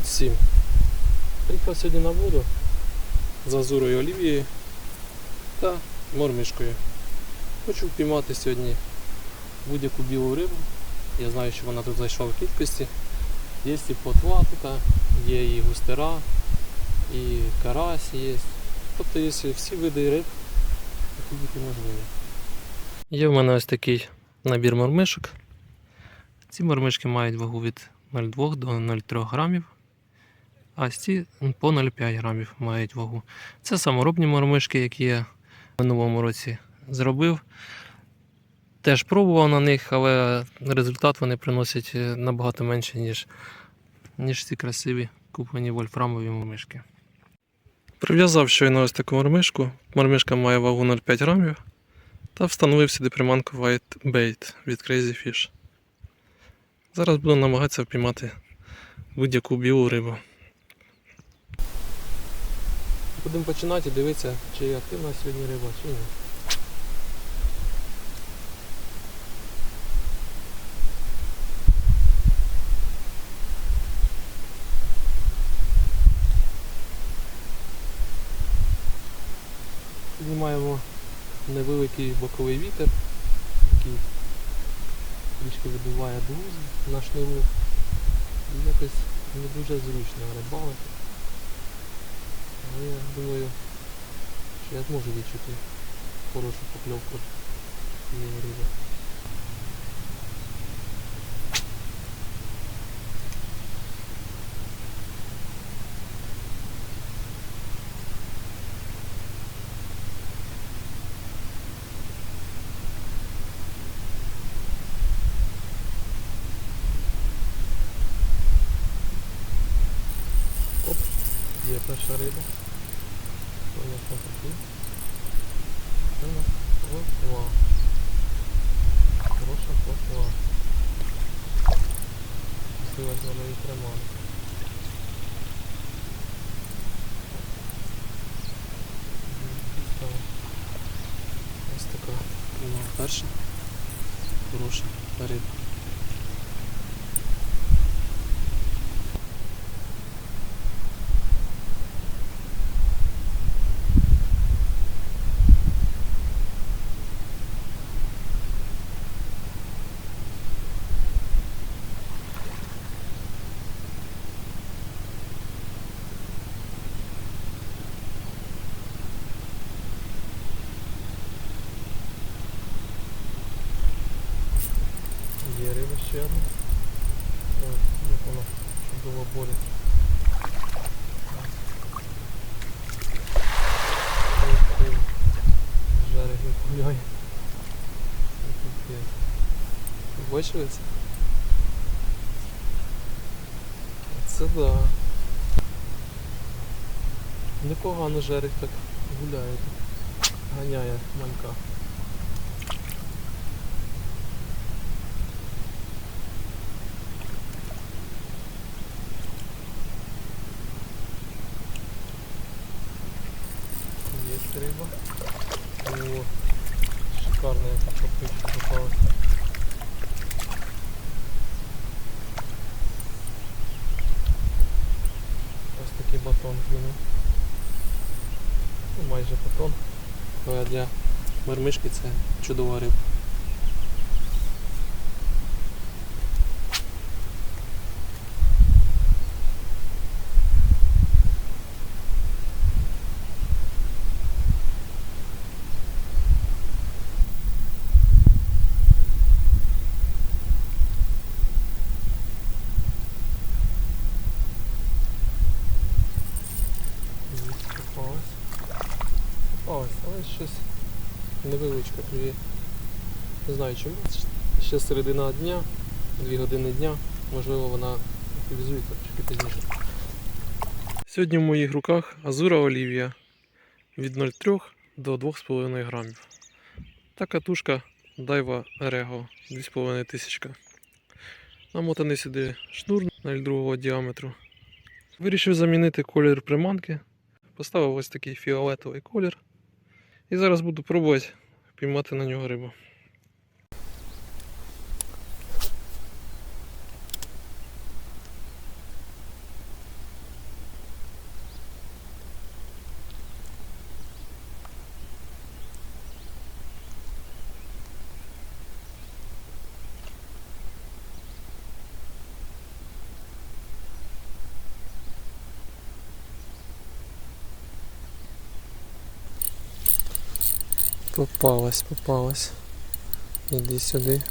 Привіт всім! Приїхав сьогодні на воду з Азурою Олівією та мормишкою. Хочу впіймати сьогодні будь-яку білу рибу. Я знаю, що вона тут зайшла в кількості. Є і плотва є і густера, і карась є. Тобто є всі види риб, які бути можливі. Є в мене ось такий набір мормишок. Ці мормишки мають вагу від 0,2 до 0,3 грамів, а ці по 0,5 грамів мають вагу. Це саморобні мормишки, які я в минулому році зробив. Теж пробував на них, але результат вони приносять е, набагато менше, ніж, ніж ці красиві куплені вольфрамові мормишки. Прив'язав щойно ось таку мормишку. Мормишка має вагу 0,5 грамів та встановив сюди приманку White Bait від Crazy Fish. Зараз буду намагатися впіймати будь-яку білу рибу. Будемо починати дивитися, чи активна сьогодні риба, чи ні. Піднімаємо невеликий боковий вітер, який трішки видуває друзі на шнуру. І якось не дуже зручно рибалити. Але я думаю, що я зможу відчути хорошу покльовку цієї риби. Оп, є перша риба. Що у нас там такі? Це у нас плотва. Хороша плотва. Красиво з вона і тримали. Ось така була перша. Хороша риба. Є риба ще одна. Ой, як вона чудово борить. Гуляє. Бачили це? Це да. Непогано жарик так гуляє. Ганяє манька. Есть рыба. О, шикарная попытка попалась. Ось такий батон клюнув. Ну, майже батон. Але для мармишки це чудова риба. Ось Попалась. Попалась, але щось невеличке клює. Чому. Ще середина дня, 2 години дня, можливо вона активізується трішки пізніше. Сьогодні в моїх руках Азура Олівія від 0,3 до 2,5 грамів. Та катушка Daiwa Rego 2500. Намотаний сюди шнур 0,2 діаметру. Вирішив замінити колір приманки. Поставив ось такий фіолетовий колір. І зараз буду пробувати піймати на нього рибу. Попалась, попалась. Іди сюди.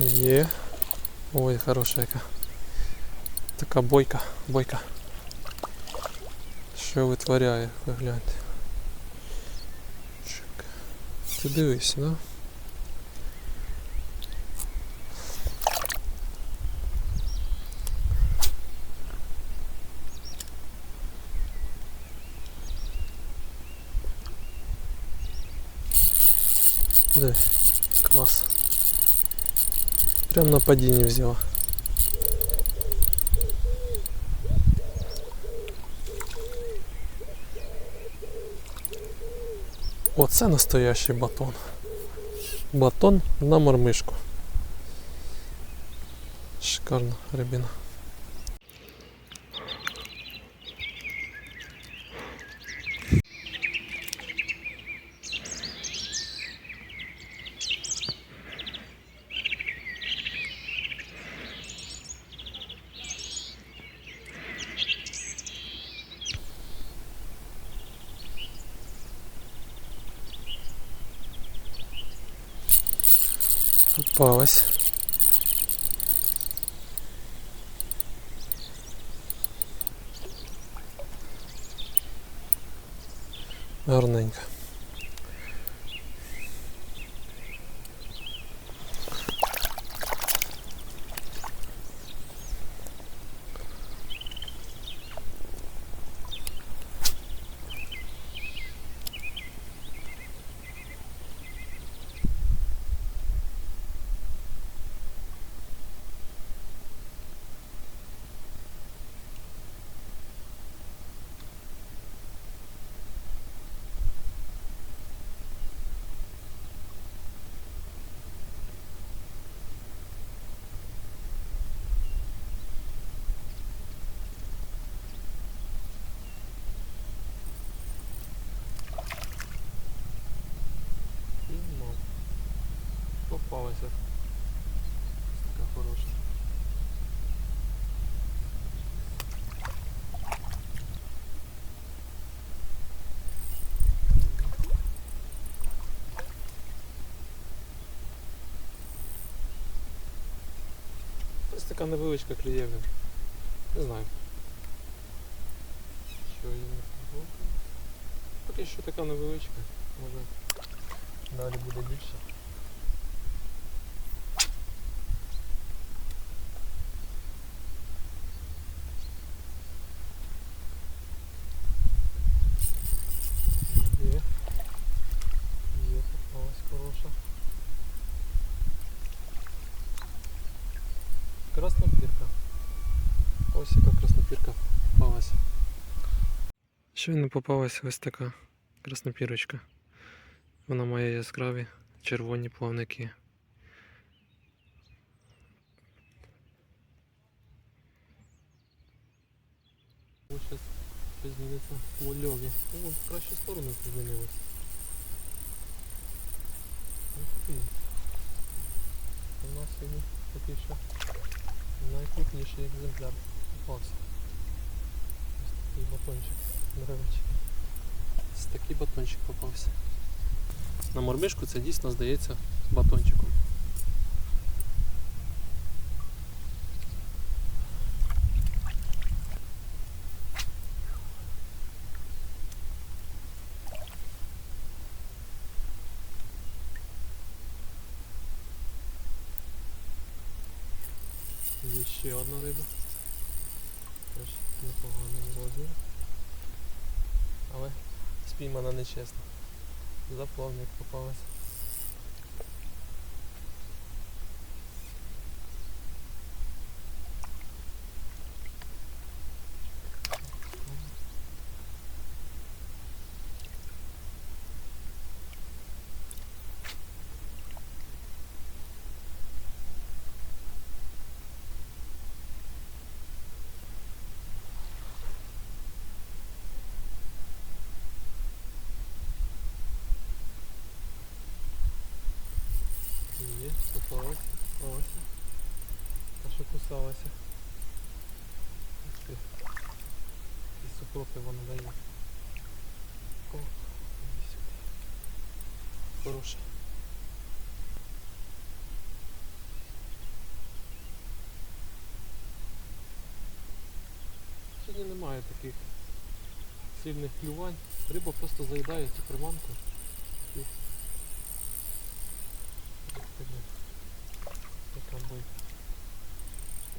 Є. Ой, хороша яка. Така бойка, бойка. Що витворяє, ви гляньте. Чик. Ти дивись, да? Да, класс. Прям на падінні взяла. Оце настоящий батон. Батон на мормишку. Шикарна рябина. Попалась. Попалася. Така хороша. Ось така невеличка клієвня. Не знаю. Що її не подобається. Поки що така невеличка. Може далі буде більше. Краснопірка. Ось яка краснопірка попалась. Щойно попалась ось така краснопірочка. Вона має яскраві червоні плавники. Ось зараз зміниться у льові. О, в кращу сторону змінилось. У нас сьогодні такий що найкрупніший екземпляр попався. Ось такий батончик невеличкий. Ось такий батончик попався. На мормишку це дійсно здається батончиком. Ще одна риба. Теж непоганий розмір. Але спіймана нечесно. За плавник Є, попалась, попалася. А що кусалася? І супроти вона дає. О. Хороша. Сьогодні немає таких сильних клювань. Риба просто заїдає цю приманку. І... Ух ти, блін. Яка.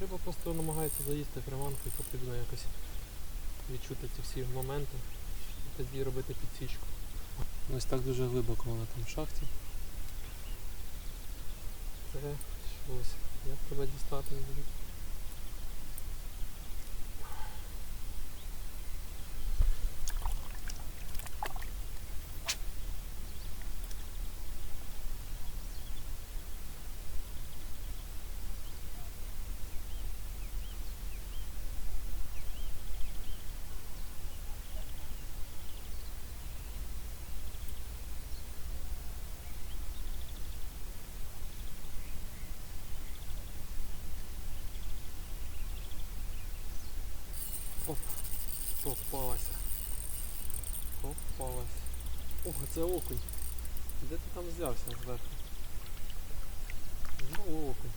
Риба просто намагається заїсти приманку і потрібно якось відчути ці всі моменти і тоді робити підсічку. Ось так дуже глибоко вона там в шахті. Це щось. Як тебе дістати не буду? Оп, попалася. Попалась. Ого, це окунь. Де ти там взявся зверху? Знову окунь.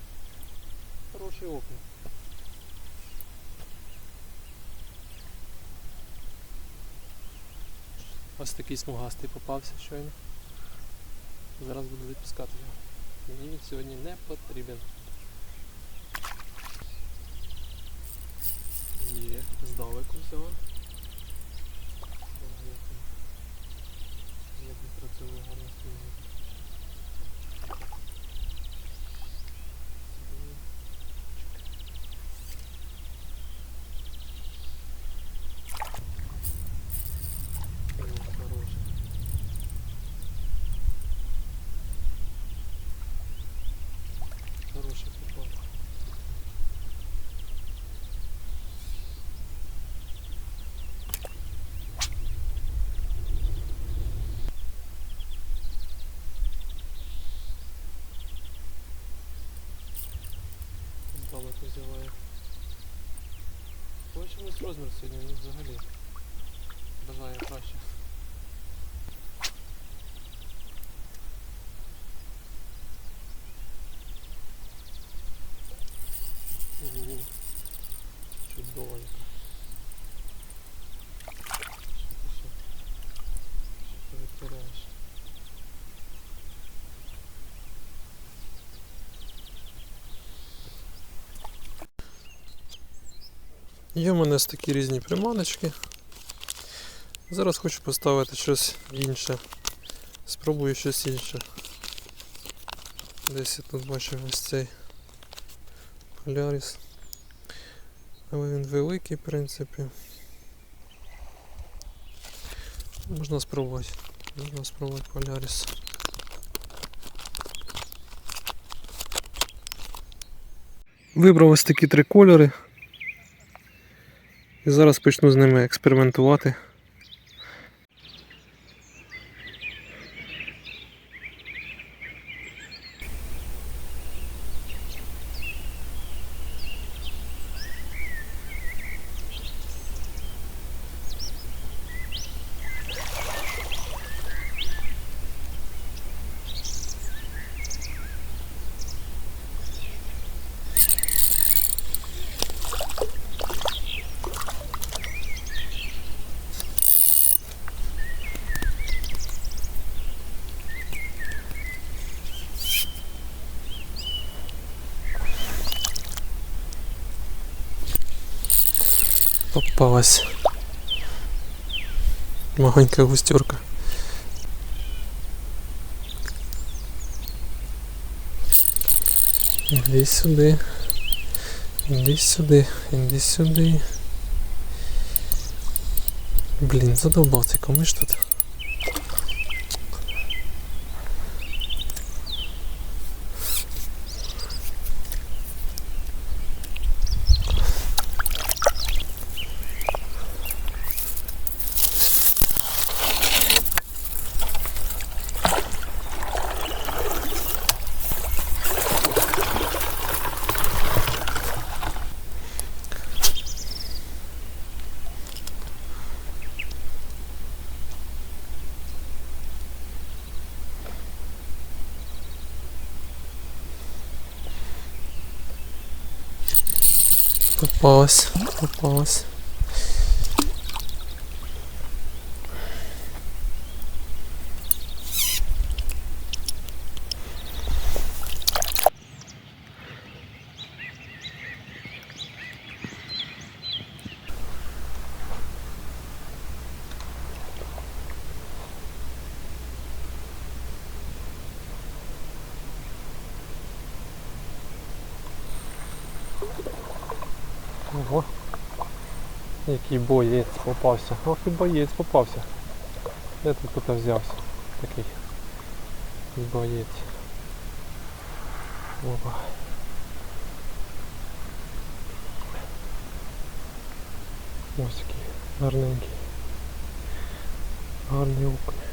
Хороший окунь. Ось такий смугастий попався щойно. Зараз буду відпускати його. Мені він сьогодні не потрібен. Є, здалеку взяла. Я він працює гарно стоїть. Сюди. О, хороший. Хороший попал. Здалеку взяла. Ось розмір сьогодні, ну взагалі. Бажаю краще. Ого, Чудово яка. Що ти ще? Що ти витворяєш? Є в мене такі різні приманочки. Зараз хочу поставити щось інше. Спробую щось інше. Десь я тут бачив ось цей поляріс. Але він великий, в принципі. Можна спробувати. Можна спробувати поляріс. Вибрав ось такі три кольори. І зараз почну з ними експериментувати. Попалась. маленькая густерка. Іди сюди. Іди сюди, іди сюди. Блін, задовбав цей тут. Попалась, попалась. Ого. Який боєць попався. Ох і боєць попався. Де ти тут взявся? Такий боєць. Опа. Ось який гарненький. Гарний окунь.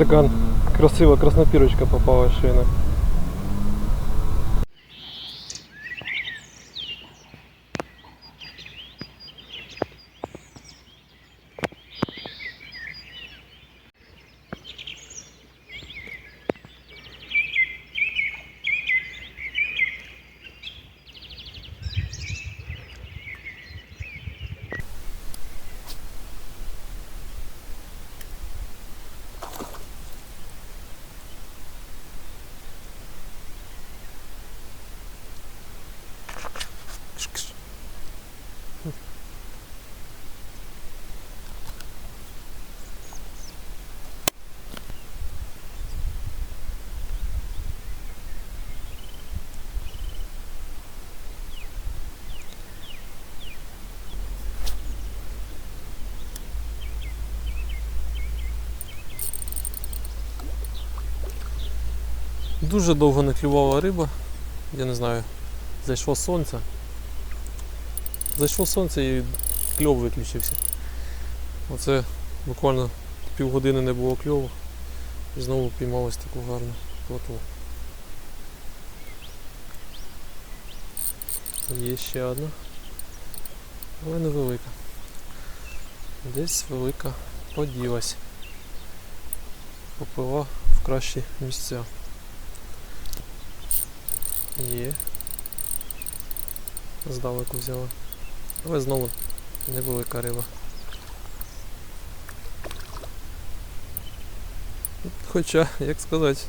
Ось така красива краснопірочка попала щойно. Дуже довго не клювала риба, я не знаю, зайшло сонце. Зайшло сонце і кльов виключився. Оце буквально півгодини не було кльову. І знову піймалось таку гарну плотву. Є ще одна. Але невелика. Десь велика поділась. Попила в кращі місця. Є. Здалеку взяла. Але знову невелика риба. Хоча, як сказати,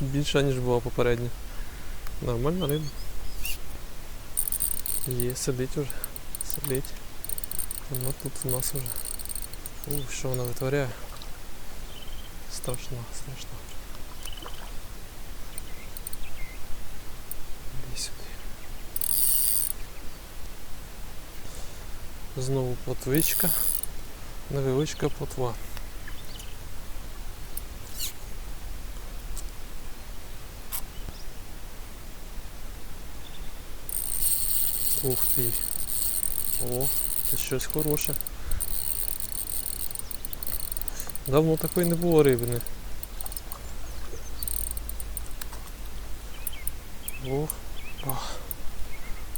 більша ніж була попередня. Нормальна риба. Є, сидить уже. Сидить. Вона тут у нас уже. Ух, що вона витворяє. Страшно, страшно. Іди сюди. Знову плотвичка. Невеличка плотва. Ух ти. О, це щось хороше. Давно такої не було рибини. Ох, ах.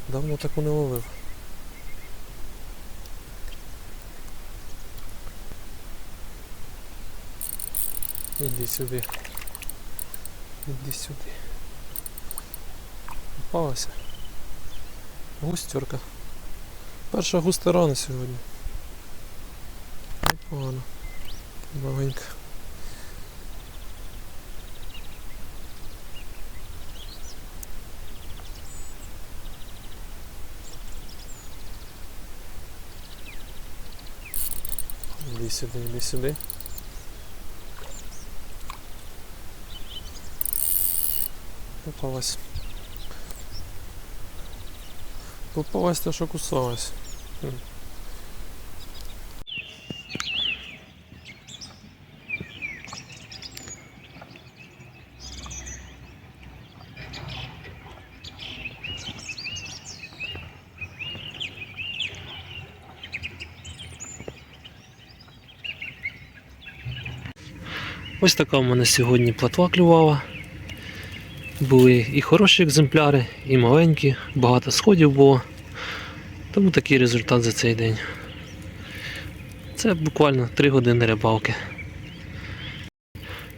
Давно таку не ловив. Іди сюди. Іди сюди. Попалася. Густерка. Перша густа рана сьогодні. Непогано. Маленька. Іди сюди, іди сюди. Попалась. Попалась та, що кусалась. Ось така в мене сьогодні платва клювала. Були і хороші екземпляри, і маленькі, багато сходів було. Тому такий результат за цей день. Це буквально 3 години рибалки.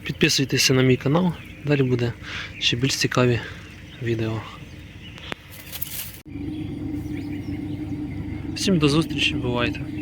Підписуйтеся на мій канал, далі буде ще більш цікаві відео. Всім до зустрічі, бувайте!